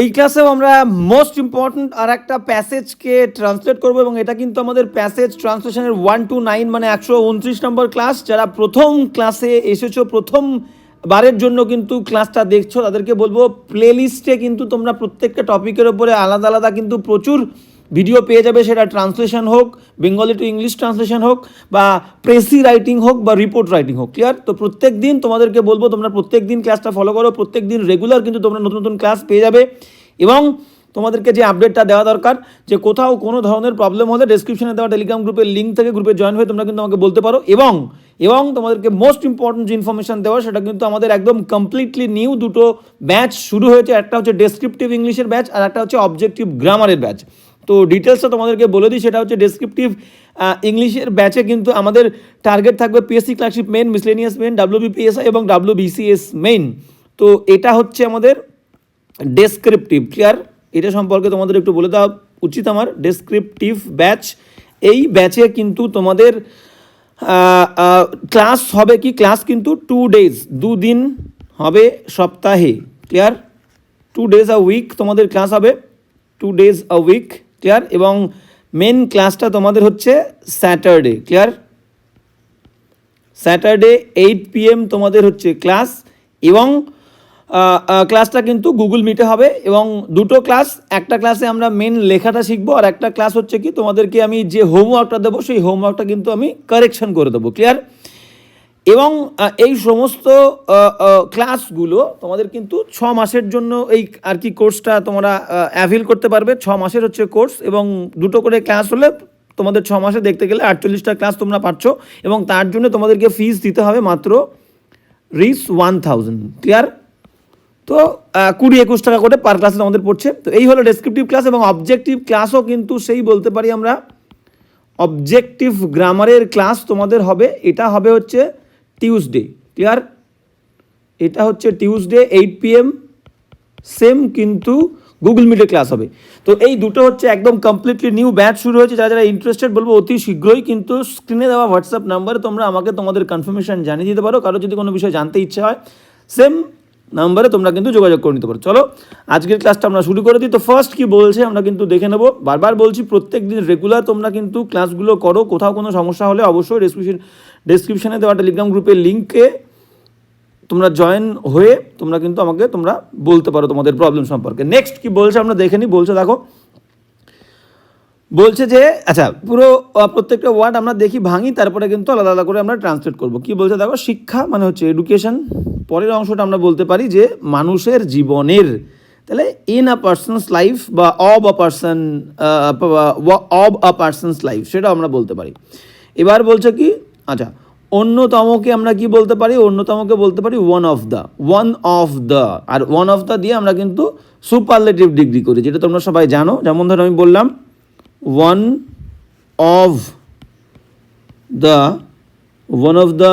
এই ক্লাসেও আমরা মোস্ট ইম্পর্ট্যান্ট আর একটা প্যাসেজকে ট্রান্সলেট করব এবং এটা কিন্তু আমাদের প্যাসেজ ট্রান্সলেশনের ওয়ান টু নাইন মানে একশো উনত্রিশ নম্বর ক্লাস যারা প্রথম ক্লাসে এসেছ, প্রথম বারের জন্য কিন্তু ক্লাসটা দেখছ, তাদেরকে বলব প্লেলিস্টে কিন্তু তোমরা প্রত্যেকটা টপিকের ওপরে আলাদা আলাদা কিন্তু প্রচুর ভিডিও পেয়ে যাবে, সেটা ট্রান্সলেশন হোক বেঙ্গলি টু ইংলিশ ট্রান্সলেশন হোক, বা প্রেসি রাইটিং হোক বা রিপোর্ট রাইটিং হোক ক্লিয়ার তো প্রত্যেক দিন তোমাদেরকে বলব, তোমরা প্রত্যেক দিন ক্লাসটা ফলো করো, প্রত্যেক দিন রেগুলার কিন্তু তোমরা নতুন নতুন ক্লাস পেয়ে যাবে। এবং তোমাদেরকে যে আপডেটটা দেওয়া দরকার, যে কোথাও কোনো ধরনের প্রবলেম হলে ডেসক্রিপশনে দেওয়া টেলিগ্রাম গ্রুপের লিঙ্ক থেকে গ্রুপে জয়েন হয়ে তোমরা কিন্তু আমাকে বলতে পারো। এবং এবং তোমাদেরকে মোস্ট ইম্পর্টেন্ট যে ইনফরমেশন দেওয়া, সেটা কিন্তু আমাদের একদম কমপ্লিটলি নিউ দুটো ব্যাচ শুরু হয়েছে। একটা হচ্ছে ডেসক্রিপটিভ ইংলিশের ব্যাচ আর একটা হচ্ছে অবজেক্টিভ গ্রামারের ব্যাচ তো ডিটেলসটা তোমাদেরকে বলে দিই, সেটা হচ্ছে ডেসক্রিপটিভ ইংলিশের ব্যাচে কিন্তু আমাদের টার্গেট থাকবে PSC clerkship main miscellaneous main WBPSI এবং ডাব্লিউবিসিএস মেন তো এটা হচ্ছে আমাদের ডেসক্রিপটিভ ক্লিয়ার এটা সম্পর্কে তোমাদের একটু বলে দেওয়া উচিত আমার ডেসক্রিপটিভ ব্যাচ এই ব্যাচে কিন্তু তোমাদের ক্লাস হবে কি? ক্লাস কিন্তু টু ডেজ দুদিন হবে সপ্তাহে clear two days a week তোমাদের ক্লাস হবে two days a week clear? এবং মেন ক্লাসটা তোমাদের হচ্ছে Saturday clear Saturday eight PM তোমাদের হচ্ছে ক্লাস এবং ক্লাসটা কিন্তু গুগল মিটে হবে এবং দুটো ক্লাস একটা ক্লাসে আমরা মেন লেখাটা শিখব আর একটা ক্লাস হচ্ছে কি তোমাদেরকে আমি যে হোমওয়ার্কটা দেবো, সেই হোমওয়ার্কটা কিন্তু আমি কারেকশন করে দেবো ক্লিয়ার এবং এই সমস্ত ক্লাসগুলো তোমাদের কিন্তু ছ মাসের জন্য এই আর কি কোর্সটা তোমরা অ্যাভিল করতে পারবে। ছ মাসের হচ্ছে কোর্স এবং দুটো করে ক্লাস হলে তোমাদের ছ মাসে দেখতে গেলে আটচল্লিশটা ক্লাস তোমরা পাচ্ছ এবং তার জন্য তোমাদেরকে ফিস দিতে হবে মাত্র রিস ওয়ান থাউজেন্ড। ক্লিয়ার তো কুড়ি একুশ টাকা করে পার ক্লাসে আমাদের পড়ছে। তো এই হলো ডেসক্রিপটিভ ক্লাস এবং অবজেক্টিভ ক্লাসও কিন্তু সেই বলতে পারি আমরা অবজেক্টিভ গ্রামারের ক্লাস তোমাদের হবে। এটা হবে হচ্ছে টিউসডে ক্লিয়ার এটা হচ্ছে টিউসডে এইট পিএম সেম কিন্তু গুগল মিটে ক্লাস হবে। তো এই দুটো হচ্ছে একদম কমপ্লিটলি নিউ ব্যাচ শুরু হয়েছে। যারা যারা ইন্টারেস্টেড বলব, অতি শীঘ্রই কিন্তু স্ক্রিনে দেওয়া হোয়াটসঅ্যাপ নাম্বারে তোমরা আমাকে তোমাদের কনফার্মেশন জানিয়ে দিতে পারো। কারও যদি কোনো বিষয় জানতে ইচ্ছে হয় সেম নাম্বারে তোমরা কিন্তু যোগাযোগ করে নিতে পারো। চলো, আজকের ক্লাসটা আমরা শুরু করে দিই। তো ফার্স্ট কি বলছে আমরা কিন্তু দেখে নেব। বারবার বলছি প্রত্যেক দিন রেগুলার তোমরা কিন্তু ক্লাসগুলো করো। কোথাও কোনো সমস্যা হলে অবশ্যই ডেসক্রিপশন ডেসক্রিপশনে দেওয়া টেলিগ্রাম গ্রুপের লিঙ্কে তোমরা জয়েন হয়ে তোমরা কিন্তু আমাকে তোমরা বলতে পারো তোমাদের প্রবলেম সম্পর্কে। নেক্সট কি বলছে আমরা দেখে নিই, বলছে দেখো, বলছে যে আচ্ছা পুরো প্রত্যেকটা ওয়ার্ড আমরা দেখি, ভাঙি, তারপরে কিন্তু আলাদা আলাদা করে আমরা ট্রান্সলেট করব। কি বলছে দেখো, শিক্ষা মানে হচ্ছে এডুকেশন পরের অংশটা আমরা বলতে পারি যে, মানুষের জীবনের। তাহলে ইন আ পার্সনস লাইফ বা of a person of a person's life সেটা আমরা বলতে পারি। এবার বলছে কি আচ্ছা অন্যতমকে আমরা কি বলতে পারি? অন্যতমকে বলতে পারি one of the one of the R one of the দিয়ে আমরা কিন্তু সুপারলেটিভ ডিগ্রি করি, যেটা তোমরা সবাই জানো। যেমন ধরো আমি বললাম one of the one of the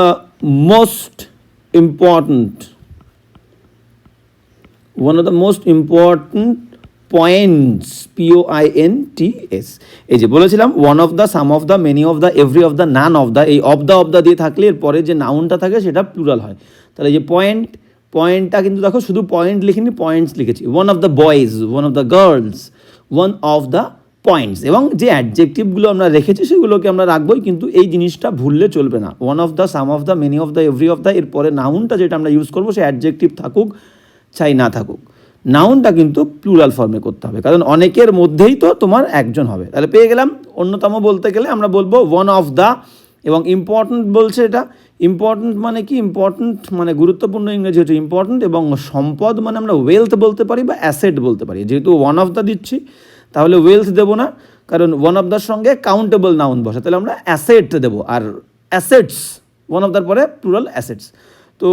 most important, one of the most important p o i n t s এই যে বলেছিলাম one of the some of the many of the every of the none of the এই of the of the দিয়ে থাকলে এর পরে যে নাউনটা থাকে সেটা প্লুরাল হয় তাহলে যে পয়েন্ট পয়েন্টটা কিন্তু দেখো শুধু পয়েন্ট লিখিনি পয়েন্টস লিখেছি one of the boys one of the girls one of the points এবং যে অ্যাডজেক্টিভগুলো আমরা রেখেছি সেগুলোকে আমরা রাখবোই কিন্তু এই জিনিসটা ভুললে চলবে না one of the some of the many of the every of the এর পরে নাউনটা যেটা আমরা ইউজ করব সে অ্যাডজেক্টিভ থাকুক চাই না থাকুক নাউনটা কিন্তু প্লুরাল ফর্মে করতে হবে। কারণ অনেকের মধ্যেই তো তোমার একজন হবে। তাহলে পেয়ে গেলাম, অন্যতম বলতে গেলে আমরা বলব ওয়ান অফ দ্য এবং ইম্পর্ট্যান্ট বলছে এটা। ইম্পর্ট্যান্ট মানে কি? ইম্পর্ট্যান্ট মানে গুরুত্বপূর্ণ ইংরেজি হচ্ছে ইম্পর্ট্যান্ট এবং সম্পদ মানে আমরা ওয়েলথ বলতে পারি বা অ্যাসেট বলতে পারি। যেহেতু ওয়ান অফ দ্য দিচ্ছি, তাহলে ওয়েলথ দেবো না। কারণ ওয়ান অফ দ্যার সঙ্গে কাউন্টেবল নাউন বসে। তাহলে আমরা অ্যাসেট দেবো। আর অ্যাসেটস ওয়ান অফ দ্যার পরে প্লুরাল অ্যাসেটস তো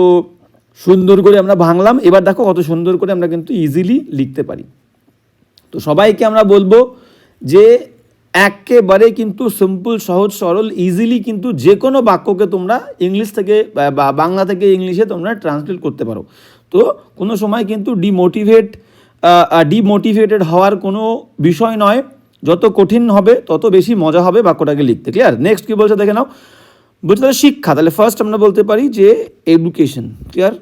সুন্দর করে আমরা ভাঙলাম। এবার দেখো কত সুন্দর করে আমরা কিন্তু ইজিলি লিখতে পারি। তো সবাইকে আমরা বলব যে একেবারে কিন্তু সিম্পল সহজ, সরল ইজিলি কিন্তু যে কোনো বাক্যকে তোমরা ইংলিশ থেকে, বা- বাংলা থেকে ইংলিশে তোমরা ট্রান্সলেট করতে পারো। তো কোনো সময় কিন্তু ডিমোটিভেট ডিমোটিভেটেড হওয়ার কোনো বিষয় নয়। যত কঠিন হবে, তত বেশি মজা হবে বাক্যটাকে লিখতে। ক্লিয়ার নেক্সট কী বলছে দেখে নাও। বলছে তাহলে শিক্ষা। তাহলে ফার্স্ট আমরা বলতে পারি যে এডুকেশন ক্লিয়ার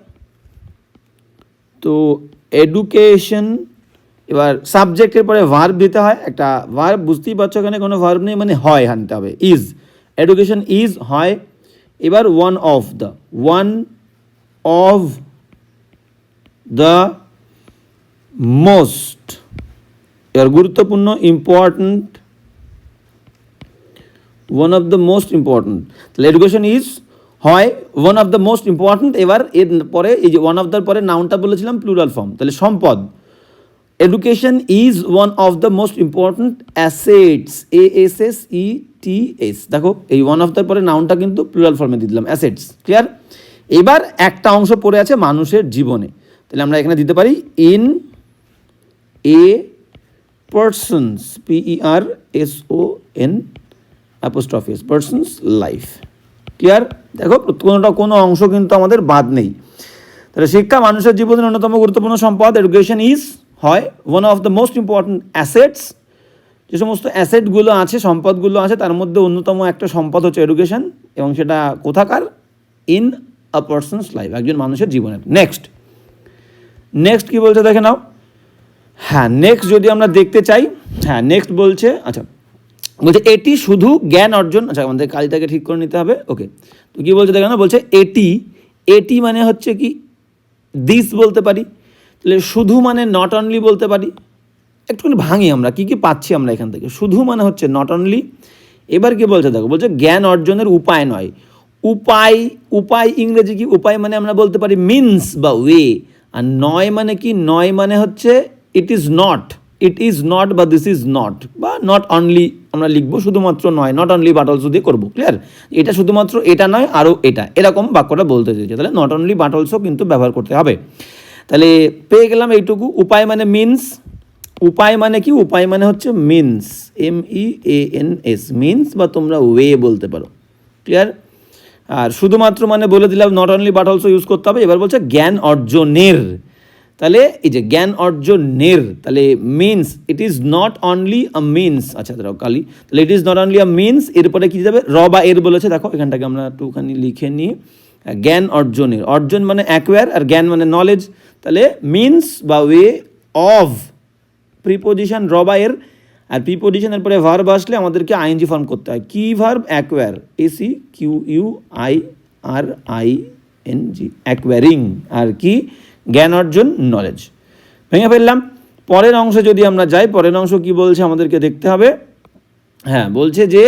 তো এডুকেশন এবার সাবজেক্টের পরে ভার্ব দিতে হয়, একটা ভার্ব বুঝতেই পারছ এখানে কোনো ভার্ব নেই মানে হয় আনতে হবে ইজ এডুকেশন ইজ হয়। এবার one of the one of the most এবার গুরুত্বপূর্ণ important one of the most important তাহলে এডুকেশন ইজ হয় one of the most important এবার এর পরে এই যে ওয়ান অফ দ্যার পরে নাউনটা বলেছিলাম প্লুরাল ফর্ম তাহলে সম্পদ। Education is one of the most important assets A S S E T S দেখো, এই ওয়ান অফ দ্যার পরে নাউনটা কিন্তু প্লুরাল ফর্মে দিয়ে দিলাম অ্যাসেটস ক্লিয়ার এবার একটা অংশ পড়ে আছে মানুষের জীবনে। তাহলে আমরা এখানে দিতে পারি in a person's P E R S O N apostrophe s person's life clear দেখো কোনোটা কোনো অংশ কিন্তু আমাদের বাদ নেই। তাহলে শিক্ষা মানুষের জীবনের অন্যতম গুরুত্বপূর্ণ সম্পদ এডুকেশন ইজ হয় one of the most important assets যে সমস্ত অ্যাসেটগুলো আছে, সম্পদগুলো আছে, তার মধ্যে অন্যতম একটা সম্পদ হচ্ছে এডুকেশন এবং সেটা কোথাকার? ইন আ পার্সনস লাইফ একজন মানুষের জীবনের নেক্সট নেক্সট কি বলছে, দেখে নাও। হ্যাঁ নেক্সট যদি আমরা দেখতে চাই হ্যাঁ নেক্সট বলছে আচ্ছা বলছে এটি শুধু জ্ঞান অর্জন আচ্ছা আমাদের কালিটাকে ঠিক করে নিতে হবে, ওকে। তো কী বলছে দেখে না, বলছে এটি এটি মানে হচ্ছে কি দিস বলতে পারি, তাহলে শুধু মানে নট অনলি বলতে পারি, একটুখানি ভাঙি আমরা, কি কি পাচ্ছি আমরা এখান থেকে, শুধু মানে হচ্ছে নট অনলি এবার কি বলছে দেখো, বলছে জ্ঞান অর্জনের উপায় নয়, উপায় উপায় ইংরেজি কি, উপায় মানে আমরা বলতে পারি মিনস বা ওয়ে আর নয় মানে কি, নয় মানে হচ্ছে it is not it is not বা দিস ইজ নট বা নট অনলি আমরা লিখব, শুধুমাত্র নয় নট অনলি বাট অলসো দিয়ে করব ক্লিয়ার এটা শুধুমাত্র এটা নয়, আরও এটা। এরকম বাক্যটা বলতে চাইছে। তাহলে নট অনলি বাট অলসো কিন্তু ব্যবহার করতে হবে। তাহলে পেয়ে গেলাম এইটুকু। উপায় মানে মিনস উপায় মানে কি? উপায় মানে হচ্ছে means M E A N S means বা তোমরা ওয়ে বলতে পারো। ক্লিয়ার আর শুধুমাত্র মানে বলে দিলাম not only but also use করতে হবে। এবার বলছে জ্ঞান অর্জনের। তাহলে এই যে জ্ঞান অর্জনের তাহলে means it is not only a means আচ্ছা দাঁড়াও, কালি, তাহলে it is not only a means এরপরে কী যাবে? র বা এর বলেছে, দেখো, এখানটাকে আমরা একটুখানি লিখে নিই। জ্ঞান অর্জনের, অর্জন মানে অ্যাকোয়ার আর জ্ঞান মানে নলেজ তাহলে মিনস বা ওয়ে অফ প্রিপোজিশন র বা এর, আর প্রিপোজিশনের পরে ভার্ব আসলে আমাদেরকে আইএনজি ফর্ম করতে হয়। কি verb acquire A C Q U I R I N G acquiring আর কি? জ্ঞান অর্জন নলেজ ভেঙে ফেললাম। পরের অংশে যদি আমরা যাই, পরের অংশ কি বলছে আমাদেরকে দেখতে হবে। হ্যাঁ বলছে যে,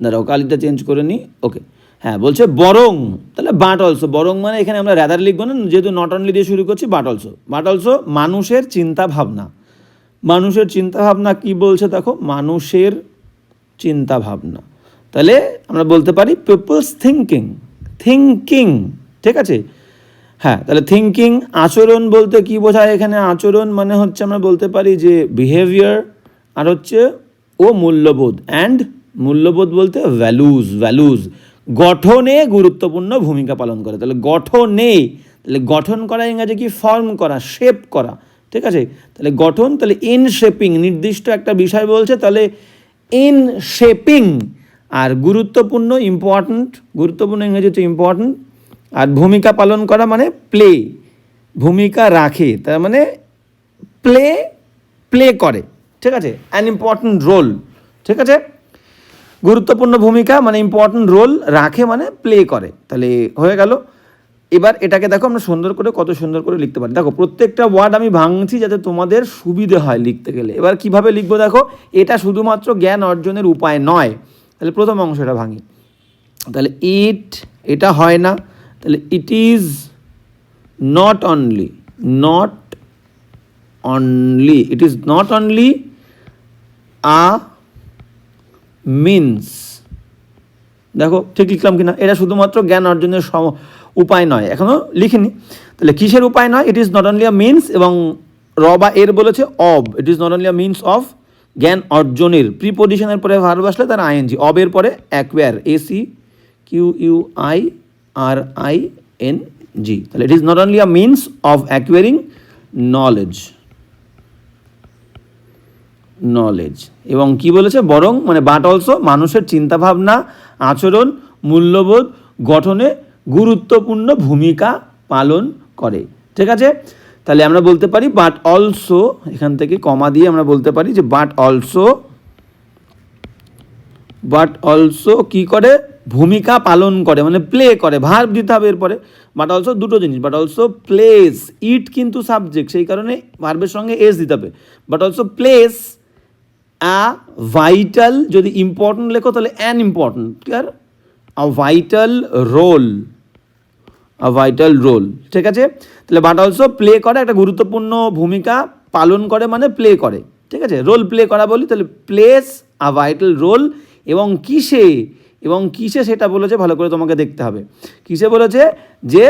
দাঁড়াও, কালিটা চেঞ্জ করে নিই ওকে হ্যাঁ বলছে বরং, তাহলে বাট অলসো বরং মানে এখানে আমরা র্যাদার লিখব না, যেহেতু নট অনলি দিয়ে শুরু করছি বাট অলসো বাট অলসো মানুষের চিন্তা ভাবনা মানুষের চিন্তা ভাবনা কি বলছে দেখো? মানুষের চিন্তা ভাবনা তাহলে আমরা বলতে পারি পিপলস থিঙ্কিং থিঙ্কিং ঠিক আছে? হ্যাঁ তাহলে থিঙ্কিং আচরণ বলতে কি বোঝায় এখানে? আচরণ মানে হচ্ছে আমরা বলতে পারি যে বিহেভিয়ার আর হচ্ছে ও মূল্যবোধ। অ্যান্ড মূল্যবোধ বলতে ভ্যালুজ ভ্যালুজ গঠনে গুরুত্বপূর্ণ ভূমিকা পালন করে। তাহলে গঠনে, তাহলে গঠন করা ইংরাজি কি? ফর্ম করা শেপ করা। ঠিক আছে? তাহলে গঠন, তাহলে ইন শেপিং নির্দিষ্ট একটা বিষয় বলছে, তাহলে ইন শেপিং আর গুরুত্বপূর্ণ ইম্পর্ট্যান্ট গুরুত্বপূর্ণ ইংরেজি হচ্ছে ইম্পর্ট্যান্ট আর ভূমিকা পালন করা মানে প্লে ভূমিকা রাখে, তার মানে প্লে প্লে করে, ঠিক আছে? অ্যান ইম্পর্ট্যান্ট রোল ঠিক আছে? গুরুত্বপূর্ণ ভূমিকা মানে ইম্পর্ট্যান্ট রোল রাখে মানে প্লে করে। তাহলে হয়ে গেল। এবার এটাকে দেখো, আমরা সুন্দর করে, কত সুন্দর করে লিখতে পারি। দেখো, প্রত্যেকটা ওয়ার্ড আমি ভাঙছি যাতে তোমাদের সুবিধে হয় লিখতে গেলে। এবার কীভাবে লিখব দেখো? এটা শুধুমাত্র জ্ঞান অর্জনের উপায় নয়। তাহলে প্রথম অংশটা ভাঙি। তাহলে ইট এটা হয় না। তাহলে it is not only not only it is not only a means দেখো, ঠিক লিখলাম কিনা? এটা শুধুমাত্র জ্ঞান অর্জনের সম উপায় নয়। এখনও লিখিনি। তাহলে কিসের উপায় নয়? It is not only a means এবং র বা এর বলেছে of it is not only a means of জ্ঞান অর্জনের। প্রিপোজিশনের পরে ভার্ব আসলে তার আইএনজি অবের পরে acquire A C Q U I R I N G তাহলে it is not only a means of acquiring knowledge knowledge এবং কি বলেছে? বরং মানে বাট অলসো মানুষের চিন্তাভাবনা, আচরণ, মূল্যবোধ, গঠনে গুরুত্বপূর্ণ ভূমিকা পালন করে। ঠিক আছে? তাহলে আমরা বলতে পারি বাট অলসো এখান থেকে কমা দিয়ে আমরা বলতে পারি যে বাট অলসো বাট অলসো কি করে? ভূমিকা পালন করে মানে প্লে করে ভার্ব দিতে হবে এরপরে বাট অলসো দুটো জিনিস বাট অলসো প্লেস ইট কিন্তু সাবজেক্ট সেই কারণে ভার্বের সঙ্গে এস দিতে হবে but also place a vital যদি ইম্পর্টেন্ট লেখো তাহলে an important clear a vital role a vital role ঠিক আছে? তাহলে বাট অলসো প্লে করে একটা গুরুত্বপূর্ণ ভূমিকা পালন করে মানে প্লে করে, ঠিক আছে? রোল প্লে করা বলি, তাহলে প্লেস আ ভাইটাল রোল এবং কিসে এবং কিসে সেটা বলেছে ভালো করে তোমাকে দেখতে হবে। কিসে বলেছে যে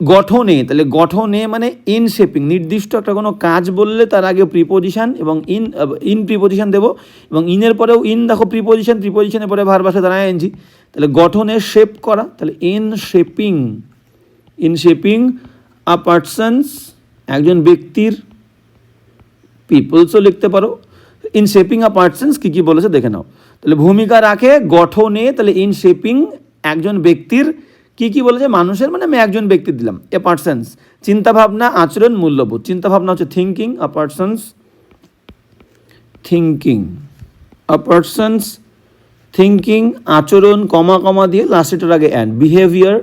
গঠনে, তাহলে গঠনে মানে ইন শেপিং নির্দিষ্ট একটা কোনো কাজ বললে তার আগে প্রিপোজিশন এবং ইন ইন প্রিপোজিশন দেবো এবং ইনের পরেও ইন দেখো প্রিপোজিশন প্রিপোজিশনের পরে ভার বাসা দাঁড়ায় এনছি তাহলে গঠনে শেপ করা, তাহলে in shaping in shaping a person's একজন ব্যক্তির পিপলসও লিখতে পারো। ইন শেপিং আ পার্সনস কী কী বলেছে দেখে নাও। তাহলে ভূমিকা রাখে, গঠনে, তাহলে ইন শেপিং একজন ব্যক্তির কি কি বলেছে? মানুষের মানে আমি একজন ব্যক্তি দিলাম। এ পার্সনস চিন্তাভাবনা, আচরণ, মূল্যবোধ। চিন্তাভাবনা হচ্ছে thinking a person's thinking a person's thinking আচরণ, কমা কমা দিয়ে লাস্টেটার আগে and behaviour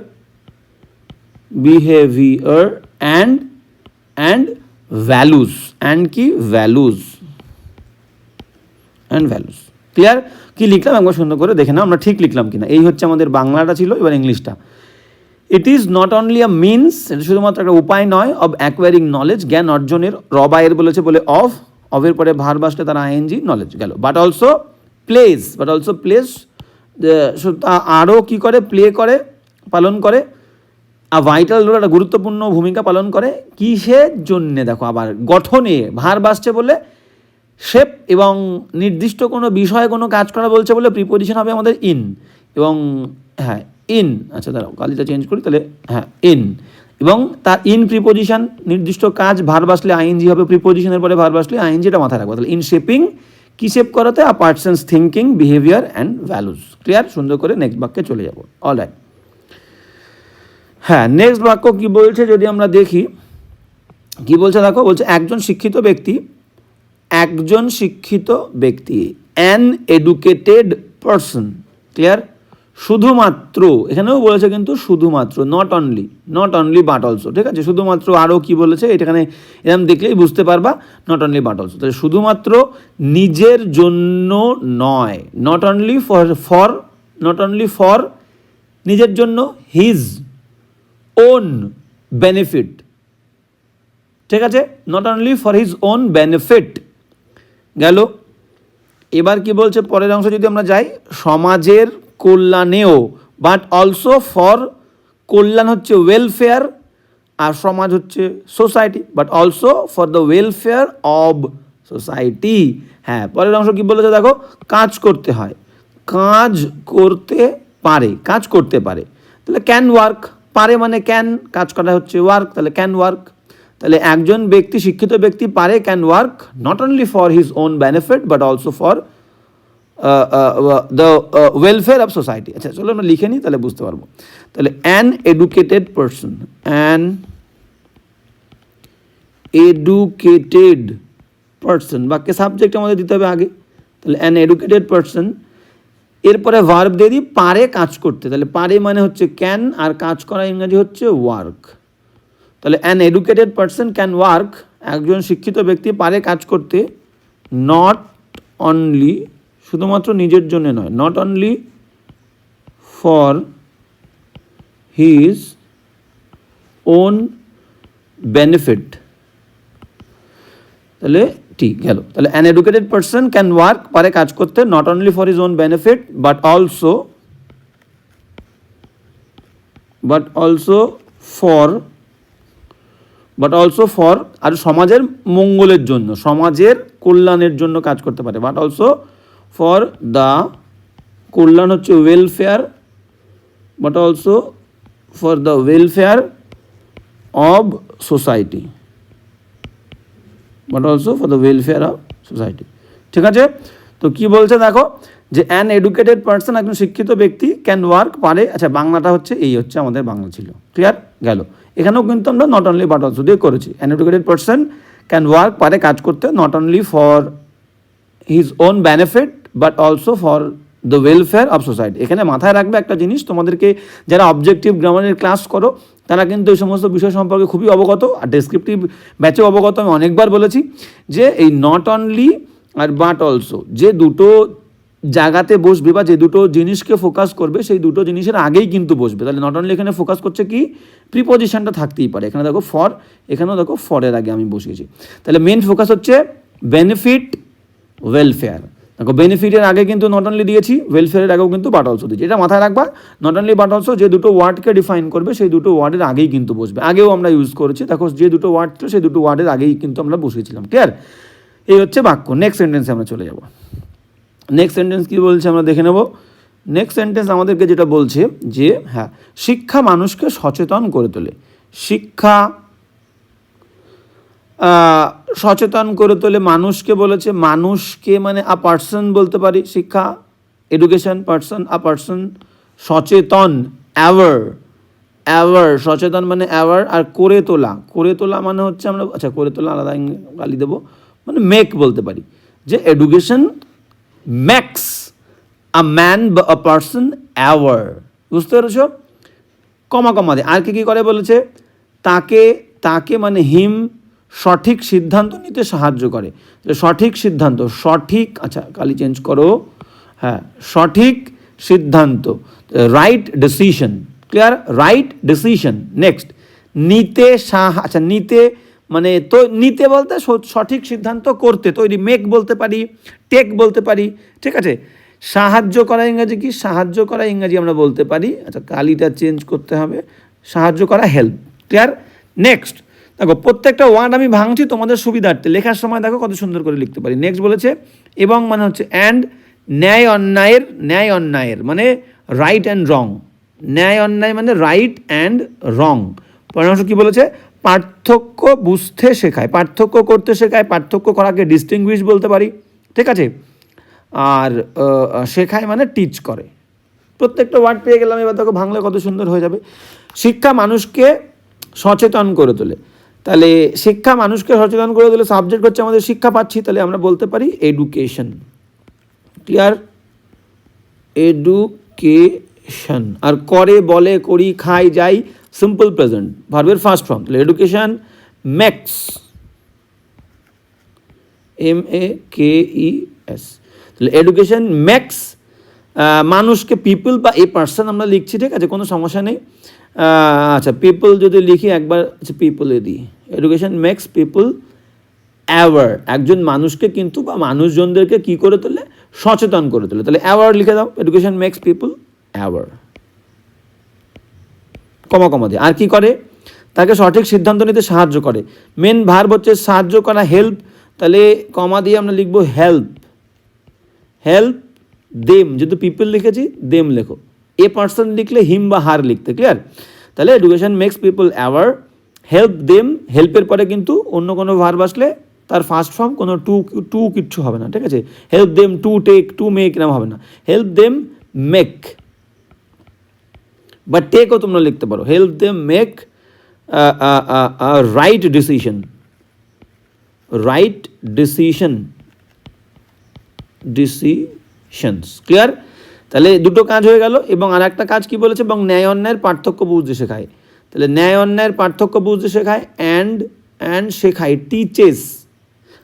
behaviour and and values and কি? ভ্যালুস অ্যান্ড ভ্যালুস ক্লিয়ার কি লিখলাম? একবার সুন্দর করে দেখে নাও, আমরা ঠিক লিখলাম কিনা। এই হচ্ছে আমাদের বাংলাটা ছিল, এবার ইংলিশটা। It is not only a means এটা শুধুমাত্র একটা উপায় নয় অব অ্যাকোয়ারিং নলেজ জ্ঞান অর্জনের রবায়ের বলেছে বলে অফ অফের পরে ভার বাসলে তারা আইএনজি নলেজ গেল। But also place but also place আরও কী করে? প্লে করে, পালন করে। আর ভাইটাল রোল একটা গুরুত্বপূর্ণ ভূমিকা পালন করে। কিসের জন্যে? দেখো আবার গঠনে ভার বাসছে বলে শেপ এবং নির্দিষ্ট কোনো বিষয়ে কোনো কাজ করা বলছে বলে প্রিপোজিশন হবে আমাদের ইন এবং হ্যাঁ ইন আচ্ছা দাঁড়াও কালিটা চেঞ্জ করি, তাহলে হ্যাঁ ইন এবং তার ইন প্রিপোজিশন নির্দিষ্ট কাজ ভার বাসলে আইএনজি হবে প্রিপোজিশনের পরে ভার বাসলে আইএনজিটা মাথায় রাখব। তাহলে ইন শেপিং কি শেপ করাতে? A person's thinking behaviour and values clear সুন্দর করে নেক্সট বাক্যে চলে যাব। অল রাইট হ্যাঁ নেক্সট বাক্য কি বলছে যদি আমরা দেখি? কি বলছে দেখো? বলছে একজন শিক্ষিত ব্যক্তি একজন শিক্ষিত ব্যক্তি অ্যান এডুকেটেড পারসন ক্লিয়ার শুধুমাত্র, এখানেও বলেছে কিন্তু শুধুমাত্র not only not only but also ঠিক আছে? শুধুমাত্র আরও কি বলেছে? এখানে এরকম দেখলেই বুঝতে পারবা নট অনলি বাট অলসো তাহলে শুধুমাত্র নিজের জন্য নয় not only for for not only for নিজের জন্য হিজ ওন বেনিফিট ঠিক আছে? Not only for his own benefit গেল। এবার কি বলছে? পরের অংশ যদি আমরা যাই, সমাজের কল্যাণেও বাট অলসো ফর কল্যাণ হচ্ছে ওয়েলফেয়ার আর সমাজ হচ্ছে society but also for the welfare of society হ্যাঁ পরের অংশ কি বলেছে দেখো? কাজ করতে হয়। কাজ করতে পারে, কাজ করতে পারে। তাহলে ক্যান ওয়ার্ক পারে মানে ক্যান কাজ করা হচ্ছে ওয়ার্ক তাহলে ক্যান ওয়ার্ক তাহলে একজন ব্যক্তি, শিক্ষিত ব্যক্তি পারে can work not only for his own benefit but also for the welfare of society আচ্ছা চলো আমরা লিখে নিই, তাহলে বুঝতে পারব। তাহলে an educated person an educated person বাক্যে সাবজেক্ট আমাদের দিতে হবে আগে। তাহলে অ্যান এডুকেটেড পারসন এরপরে ভার্ব দিয়ে দিই, পারে কাজ করতে। তাহলে পারে মানে হচ্ছে ক্যান আর কাজ করা ইংরাজি হচ্ছে ওয়ার্ক তাহলে an educated person can work একজন শিক্ষিত ব্যক্তি পারে কাজ করতে নট অনলি শুধুমাত্র নিজের জন্য নয় not only for his own benefit তাহলে ঠিক গেল। তাহলে an educated person can work পারে কাজ করতে not only for his own benefit but also but also for but also for আর সমাজের মঙ্গলের জন্য, সমাজের কল্যাণের জন্য কাজ করতে পারে। বাট অলসো ফর দ্য কল্যাণ হচ্ছে welfare but also for the welfare of society but also for the welfare of society ঠিক আছে? তো কি বলছে দেখো? যে অ্যান এডুকেটেড পার্সন একজন শিক্ষিত ব্যক্তি ক্যান ওয়ার্ক পারে। আচ্ছা বাংলাটা হচ্ছে, এই হচ্ছে আমাদের বাংলা ছিল। ক্লিয়ার গেল। এখানেও কিন্তু আমরা নট অনলি বাট অলসো দিয়ে করেছি। An educated person can work পারে, কাজ করতে not only for his own benefit but also for the welfare of society এখানে মাথায় রাখবে একটা জিনিস, তোমাদেরকে যারা অবজেক্টিভ গ্রামারের ক্লাস করো, তারা কিন্তু এই সমস্ত বিষয় সম্পর্কে খুবই অবগত, আর ডেসক্রিপটিভ ব্যাচেও অবগত। আমি অনেকবার বলেছি যে এই নট অনলি আর বাট অলসো যে দুটো জায়গাতে বসবে বা যে দুটো জিনিসকে ফোকাস করবে, সেই দুটো জিনিসের আগেই কিন্তু বসবে। তাহলে নট অনলি এখানে ফোকাস করছে কি? প্রিপোজিশনটা থাকতেই পারে। এখানে দেখো ফর এখানেও দেখো ফরের আগে আমি বসিয়েছি। তাহলে মেন ফোকাস হচ্ছে বেনিফিট ওয়েলফেয়ার দেখো বেনিফিটের আগে কিন্তু নট অনলি দিয়েছি ওয়েলফেয়ারের আগেও কিন্তু বাট অলসো দিয়েছি। এটা মাথায় রাখবা নট অনলি বাট অলসো যে দুটো ওয়ার্ডকে ডিফাইন করবে, সেই দুটো ওয়ার্ডের আগেই কিন্তু বসবে। আগেও আমরা ইউজ করেছি। দেখো যে দুটো ওয়ার্ড ছিল, সেই দুটো ওয়ার্ডের আগেই কিন্তু আমরা বসিয়েছিলাম। ক্লিয়ার এই হচ্ছে বাক্য। নেক্সট সেন্টেন্সে আমরা চলে যাব। নেক্সট সেন্টেন্স কী বলছে আমরা দেখে নেব। নেক্সট সেন্টেন্স আমাদেরকে যেটা বলছে যে হ্যাঁ শিক্ষা মানুষকে সচেতন করে তোলে। শিক্ষা সচেতন করে তোলে মানুষকে বলেছে, মানুষকে মানে আ পার্সন বলতে পারি, শিক্ষা এডুকেশন পার্সন আ পার্সন সচেতন অ্যাওয়ার অ্যাওয়ার সচেতন মানে অ্যাওয়ার আর করে তোলা। করে তোলা মানে হচ্ছে আমরা আচ্ছা করে তোলা আলাদা গালি দেবো। মানে মেক বলতে পারি। যে এডুকেশন ম্যাক্স আ ম্যান বা আ পার্সন অ্যাওয়ার বুঝতে পেরেছ? কমা কমা দিয়ে আর কি কী করে বলেছে? তাকে তাকে মানে হিম সঠিক সিদ্ধান্ত নিতে সাহায্য করে। সঠিক সিদ্ধান্ত, সঠিক আচ্ছা কালি চেঞ্জ করো। হ্যাঁ সঠিক সিদ্ধান্ত right decision clear right decision next নিতে সাহা আচ্ছা নিতে মানে তো নিতে বলতে সঠিক সিদ্ধান্ত করতে, তৈরি মেক বলতে পারি টেক বলতে পারি, ঠিক আছে? সাহায্য করা ইংরাজি কি? সাহায্য করা ইংরাজি আমরা বলতে পারি আচ্ছা কালিটা চেঞ্জ করতে হবে, সাহায্য করা হেল্প ক্লিয়ার নেক্সট দেখো, প্রত্যেকটা ওয়ার্ড আমি ভাঙছি তোমাদের সুবিধার্থে, লেখার সময় দেখো কত সুন্দর করে লিখতে পারি। নেক্সট বলেছে, এবং মানে হচ্ছে অ্যান্ড ন্যায় অন্যায়ের ন্যায় অন্যায়ের মানে রাইট অ্যান্ড রং ন্যায় অন্যায় মানে রাইট অ্যান্ড রং পরামর্শ কী বলেছে? পার্থক্য বুঝতে শেখায়, পার্থক্য করতে শেখায়, পার্থক্য করাকে ডিস্টিংগুইশ বলতে পারি, ঠিক আছে? আর শেখায় মানে টিচ করে। প্রত্যেকটা ওয়ার্ড পেয়ে গেলাম, এবার দেখো ভাঙলে কত সুন্দর হয়ে যাবে। শিক্ষা মানুষকে সচেতন করে তোলে। তাহলে শিক্ষা মানুষকে সচেতন করে তোলে সাবজেক্ট হচ্ছে আমাদের শিক্ষা পাচ্ছি, তাহলে আমরা বলতে পারি এডুকেশন ক্লিয়ার এডুকেশন আর করে, বলে, করি, খাই, যাই সিম্পল প্রেজেন্ট ভার্বের ফার্স্ট ফর্ম তাহলে education makes M A K E S তাহলে এডুকেশন ম্যাক্স মানুষকে পিপল বা এ পার্সন আমরা লিখছি, ঠিক আছে? কোনো সমস্যা নেই। আচ্ছা পিপল যদি লিখি একবার আচ্ছা পিপলে দিই। এডুকেশন মেক্স পিপল অ্যাওয়ার একজন মানুষকে কিন্তু বা মানুষজনদেরকে কি করে তোলে? সচেতন করে তোলে। তাহলে অ্যাওয়ার লিখে দাও। Education makes people aware comma comma দিয়ে আর কি করে? তাকে সঠিক সিদ্ধান্ত নিতে সাহায্য করে। মেন ভার্ব হচ্ছে সাহায্য করা হেল্প তাহলে কমা দিয়ে আমরা লিখব হেল্প হেল্প দেম যেহেতু পিপল লিখেছি দেম লেখো। এ পার্সন লিখলে হিম বা হার লিখতে ক্লিয়ার তাহলে education makes people aware help them হেল্পের পরে কিন্তু অন্য কোনো ভার্ব আসলে তার ফার্স্ট ফর্ম কোনো টু টু কিচ্ছু হবে না, ঠিক আছে? Help them to take to make এরকম হবে না। হেল্প দেম মেক বা টেকও তোমরা লিখতে পারো help them make right decision right decision decisions clear তাহলে দুটো কাজ হয়ে গেল এবং আর একটা কাজ কি বলেছে? এবং ন্যায় অন্যায়ের পার্থক্য বুঝতে শেখায়। তাহলে ন্যায় অন্যায়ের পার্থক্য বুঝতে শেখায় অ্যান্ড অ্যান্ড শেখায় টিচেস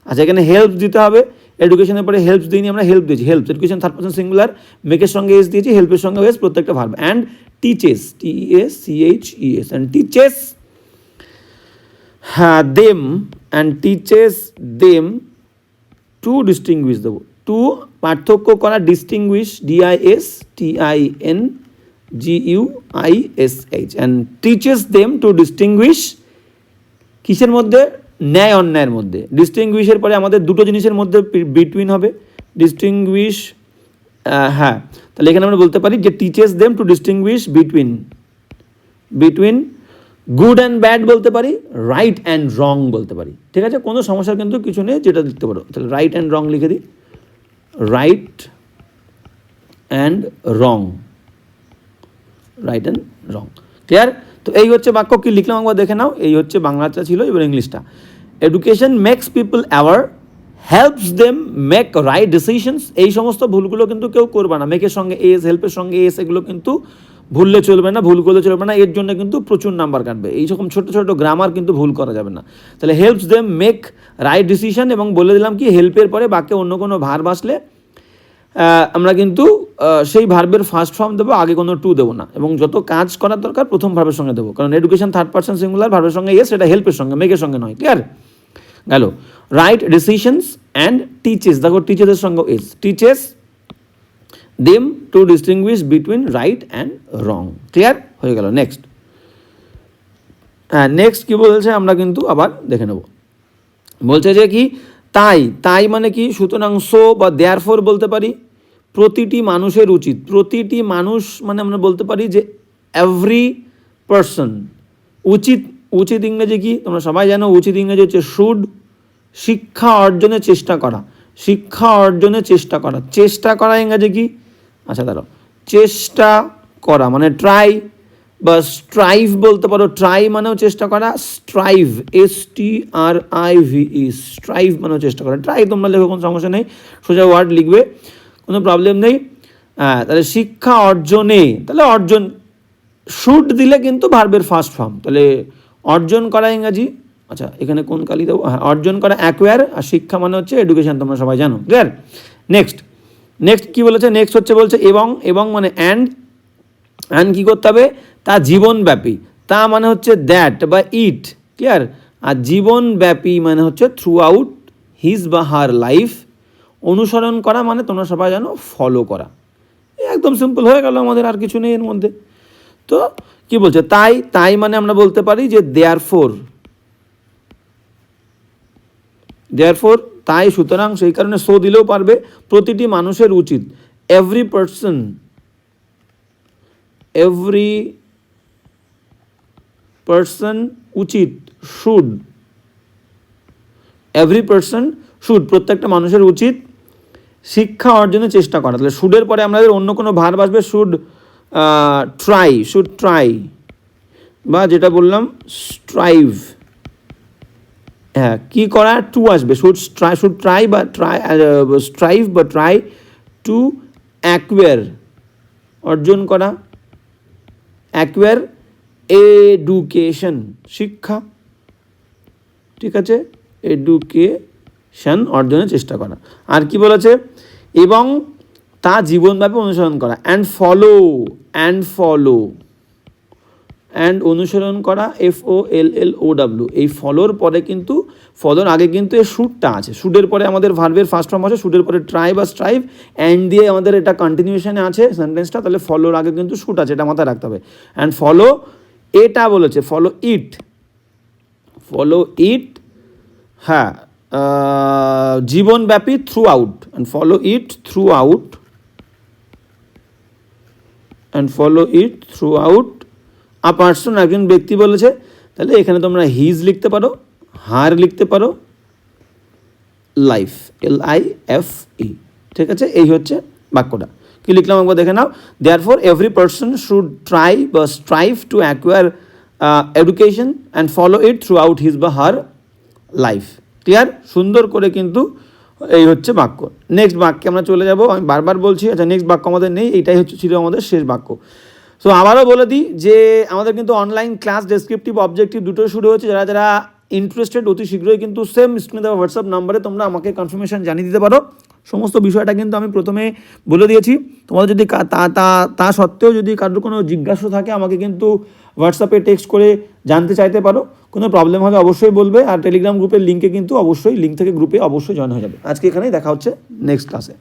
আচ্ছা এখানে হেল্প দিতে হবে। এডুকেশনের পরে হেল্প দিইনি আমরা হেল্প দিয়েছি। Help education third person singular মেকের সঙ্গে এস দিয়েছি হেল্পের সঙ্গে এস প্রত্যেকটা verb and teaches T S C H E S and teaches হ্যাঁ them and teaches them to distinguish দেবো টু পার্থক্য করা distinguish D I S T I N G U I S H and teaches them to distinguish কিসের মধ্যে? ন্যায় অন্যায়ের মধ্যে। ডিস্টিংগুইশের পরে আমাদের দুটো জিনিসের মধ্যে বিটুইন হবে। ডিস্টিংগুইশ হ্যাঁ। তাহলে এখানে আমরা বলতে পারি যে teaches them to distinguish between between good and bad বলতে পারি রাইট অ্যান্ড রং বলতে পারি। ঠিক আছে? কোনো সমস্যার কিন্তু কিছু নেই, যেটা লিখতে পারো। তাহলে রাইট অ্যান্ড রং লিখে দিই। Right and wrong right and wrong clear তো এই হচ্ছে বাক্য, কি লিখলাম একবার দেখে নাও। এই হচ্ছে বাংলাটা ছিল, এবার ইংলিশটা। Education makes people aware helps them make right decisions এই সমস্ত ভুলগুলো কিন্তু কেউ করবে না। মেকের সঙ্গে এস হেল্পের সঙ্গে এস এগুলো কিন্তু ভুললে চলবে না, ভুল করলে চলবে না, এর জন্য কিন্তু প্রচুর নাম্বার কাটবে। এই রকম ছোটো ছোটো গ্রামার কিন্তু ভুল করা যাবে না। তাহলে helps them make right decision এবং বলে দিলাম কি হেল্পের পরে বাক্যে অন্য কোনো ভার বাসলে আমরা কিন্তু সেই ভার্বের ফার্স্ট ফর্ম দেবো, আগে কোনো টু দেবো না। এবং যত কাজ করার দরকার, প্রথম ভার্বের সঙ্গে দেবো। কারণ এডুকেশন থার্ড পার্সন সিঙ্গুলার ভার্বের সঙ্গে ইয়ে সেটা হেল্পের সঙ্গে মেকের সঙ্গে নয় ক্লিয়ার গেল। রাইট ডিসিশনস অ্যান্ড টিচেস দেখো টিচারের সঙ্গে ইস teaches them to distinguish between right and wrong clear হয়ে গেল নেক্সট হ্যাঁ নেক্সট কী বলছে আমরা কিন্তু আবার দেখে নেব। বলছে যে কি, তাই তাই মানে কি, সুতরাং সো বা দেয়ার ফোর বলতে পারি, প্রতিটি মানুষের উচিত। প্রতিটি মানুষ মানে আমরা বলতে পারি যে এভরি পার্সন উচিত উচিত ইংরেজি কি, তোমরা সবাই জানো, উচিত ইংরেজি হচ্ছে শুড শিক্ষা অর্জনের চেষ্টা করা। শিক্ষা অর্জনের চেষ্টা করা। চেষ্টা করা ইংরেজি কি? আচ্ছা দাঁড়াও। চেষ্টা করা মানে ট্রাই বা স্ট্রাইভ বলতে পারো। ট্রাই মানেও চেষ্টা করা strive S T R I V E strive মানেও চেষ্টা করা। ট্রাই তোমরা লেখো, কোনো সমস্যা নেই। সোজা ওয়ার্ড লিখবে, কোনো প্রবলেম নেই। হ্যাঁ তাহলে শিক্ষা অর্জনে, তাহলে অর্জন শুড দিলে কিন্তু ভার্বের ফার্স্ট ফর্ম তাহলে অর্জন করা ইংরাজি আচ্ছা এখানে কোন কালি দেবো? হ্যাঁ অর্জন করা অ্যাকোয়ার আর শিক্ষা মানে হচ্ছে এডুকেশন তোমরা সবাই জানো। ক্লিয়ার নেক্সট নেক্সট কী বলেছে? নেক্সট হচ্ছে বলছে এবং এবং মানে অ্যান্ড অ্যান্ড কী করতে হবে? তা জীবনব্যাপী। তা মানে হচ্ছে দ্যাট বা ইট ক্লিয়ার আর জীবনব্যাপী মানে হচ্ছে থ্রু আউট হিজ বা হার লাইফ অনুসরণ করা মানে তোমরা সবাই জানো ফলো করা। একদম সিম্পল হয়ে গেল আমাদের, আর কিছু নেই এর মধ্যে। তো কি বলছে? তাই তাই মানে আমরা বলতে পারি যে দেয়ার ফোর দেয়ার ফোর তাই সুতরাং সেই কারণে শো দিলেও পারবে, প্রতিটি মানুষের উচিত। এভরি পার্সন এভরি পার্সন উচিত শুড এভরি পার্সন শুড প্রত্যেকটা মানুষের উচিত শিক্ষা অর্জনের চেষ্টা করা। তাহলে শুডের পরে আমাদের অন্য কোনো ভার আসবে শুড ট্রাই শুড ট্রাই বা যেটা বললাম স্ট্রাইভ হ্যাঁ কী করা? টু আসবে। শুড ট্রাই শুড ট্রাই বা ট্রাই স্ট্রাইভ বা ট্রাই টু অ্যাকোয়ার অর্জন করা। অ্যাকোয়ার এডুকেশন শিক্ষা। ঠিক আছে? এডুকেশন অর্জনের চেষ্টা করা। আর কি বলেছে? এবং তা জীবনব্যাপী অনুসরণ করা। And follow and follow and অনুসরণ করা এফ ও এল এল ও ডাব্লিউ এই ফলোর পরে কিন্তু ফলোর আগে কিন্তু এই শুটটা আছে। শুটের পরে আমাদের ভার্বের ফার্স্ট ফর্ম আছে শুটের পরে ট্রাই বা স্ট্রাইভ অ্যান্ড দিয়ে আমাদের এটা কন্টিনিউশনে আছে সেন্টেন্সটা তাহলে ফলোর আগে কিন্তু শুট আছে, এটা মাথায় রাখতে হবে। অ্যান্ড ফলো এটা বলেছে ফলো ইট ফলো ইট হ্যাঁ জীবনব্যাপী throughout and follow it throughout and follow it throughout a person একজন ব্যক্তি বলেছে, তাহলে এখানে তোমরা হিজ লিখতে পারো হার লিখতে পারো life L I F E ঠিক আছে? এই হচ্ছে বাক্যটা। কি লিখলাম একবার দেখে নাও। Therefore every person should try বা strive to acquire education and follow it throughout his বা হার লাইফ ক্লিয়ার সুন্দর করে কিন্তু এই হচ্ছে বাক্য। নেক্সট বাক্যে আমরা চলে যাব। আমি বারবার বলছি আচ্ছা নেক্সট বাক্য আমাদের নেই এটাই হচ্ছে, ছিল আমাদের শেষ বাক্য। সো আবারও বলে দিই যে আমাদের কিন্তু অনলাইন ক্লাস ডেসক্রিপটিভ অবজেক্টিভ দুটো শুরু হচ্ছে যারা যারা ইন্টারেস্টেড অতি শীঘ্রই কিন্তু সেম স্ক্রিনে দেওয়া হোয়াটসঅ্যাপ নাম্বারে তোমরা আমাকে কনফার্মেশন জানিয়ে দিতে পারো। সমস্ত বিষয়টা কিন্তু আমি প্রথমে বলে দিয়েছি। তোমাদের যদি তা সত্ত্বেও যদি কারোর কোনো জিজ্ঞাসা থাকে, আমাকে কিন্তু হোয়াটসঅ্যাপে টেক্সট করে জানতে চাইতে পারো। কোনো প্রবলেম হলে অবশ্যই বলবে আর টেলিগ্রাম গ্রুপের লিঙ্কে কিন্তু অবশ্যই লিঙ্ক থেকে গ্রুপে অবশ্যই জয়েন হয়ে যাবে। আজকে এখানেই দেখা হচ্ছে নেক্সট ক্লাসে